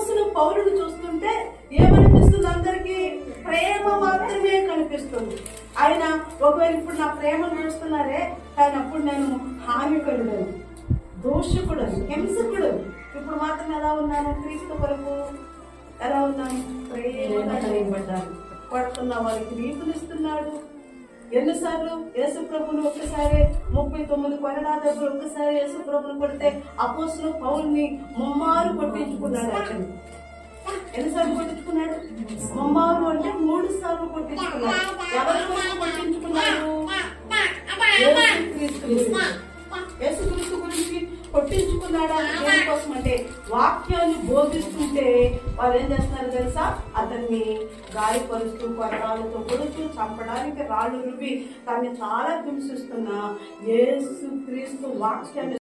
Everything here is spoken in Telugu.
కానీ పౌరుడు చూస్తుంటే ఏమనిపిస్తుంది? అందరికి ప్రేమ మాత్రమే కనిపిస్తుంది. ఆయన ఒకవేళ ఇప్పుడు నా ప్రేమ నడుస్తున్నారే కానీ అప్పుడు నేను హానికరుడను దోషకుడు హింసకుడు ఇప్పుడు మాత్రం ఎలా ఉన్నాను? క్రీస్తు కొరకు ఎలా ఉన్నాను? ప్రేమ చేయబడ్డాను పడుతున్న వారికి నీకునిస్తున్నాడు ఎన్నిసార్లు యేసు ప్రభుని ఒక్కసారి ముప్పై తొమ్మిది కొరడా దగ్గర ఒక్కసారి యేసు ప్రభుని కొడితే అపోసులు పౌల్ని ముమ్మారు కొట్టించుకున్నాడు అతను. ఎన్నిసార్లు కొట్టించుకున్నాడు? ముమ్మారు అంటే మూడు సార్లు కొట్టించుకున్నాడు. ఎవరి కోసం కొట్టించుకున్నాడు యేసుక్రీస్తు గురించి. కొట్టించుకున్నాడా? దేనికోసం అంటే వాక్యాన్ని బోధిస్తూ వాళ్ళు ఏం చేస్తున్నారు తెలుసా? అతన్ని గాయపరుస్తూ కొరడాలతో కొడుతూ చంపడానికి రాళ్ళు రువి తన్ని చాలా హింసిస్తున్న యేసు క్రీస్తు వాక్యాన్ని